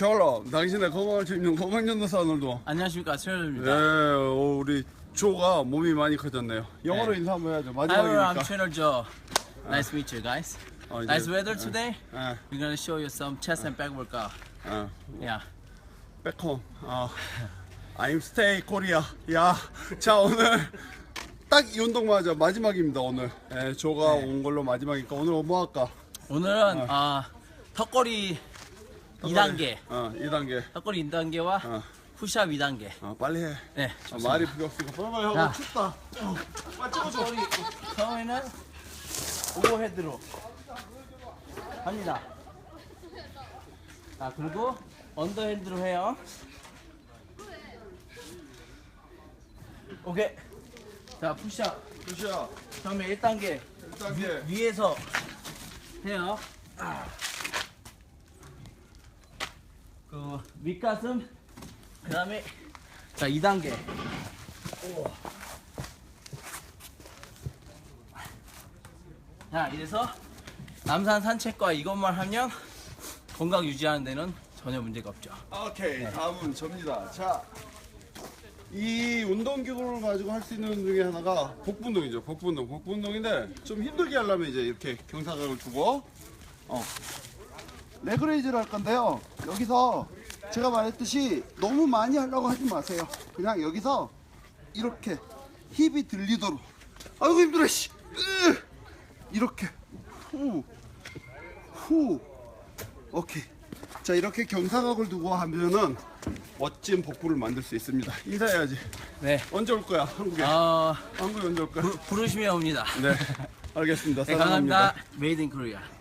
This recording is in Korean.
샬롬, 당신의 건강을 책임지는 건강전도사 오늘도. 안녕하십니까 네, 최현입니다. 어, 우리 조가 몸이 많이 커졌네요. 영어로 네. 인사 한번 해야죠. Hi, I'm 마지막이니까. Channel Joe. Nice to meet you guys. 어, 이제- Nice weather today. 예, We're gonna show you some chest and back workout. 예. Yeah. 백홈. 어. I'm stay Korea. 야, 자 오늘 딱 이 운동만 하자. 마지막입니다 오늘. 예, 조가 온 걸로 마지막이니까 오늘 뭐 할까? 오늘은 아 턱걸이 2단계, 어, 2단계. 턱걸이 2단계와 어, 푸시업 2단계. 어, 빨리 해. 네. 아. 말이 필요 없으니까 빨리 형 자. 춥다. 어, 빨리 찍어줘. 처음에는 오버헤드로 합니다. 자 그리고 언더핸드로 해요. 오케이. 자 푸시업. 푸시야. 처음에 1단계 1단계. 위에서 해요. 아. 그 윗가슴 그 다음에 자 2단계. 자 이래서 남산 산책과 이것만 하면 건강 유지하는 데는 전혀 문제가 없죠. 오케이 다음은 접니다 자, 이 운동기구를 가지고 할 수 있는 운동 중에 하나가 복부 운동이죠 복부 운동 복부 운동인데 좀 힘들게 하려면 이제 이렇게 경사각을 두고 어 레그레이즈를 할 건데요 여기서 제가 말했듯이 너무 많이 하려고 하지 마세요 그냥 여기서 이렇게 힙이 들리도록 아이고 힘들어 씨 으! 이렇게 후 후 오케이. 자 이렇게 경사각을 두고 하면은 멋진 복부를 만들 수 있습니다. 인사해야지. 네. 언제 올 거야 한국에? 어 한국에 언제 올 거야? 부르시면 옵니다. 네. 알겠습니다. 네, 사랑합니다. 감사합니다. Made in Korea.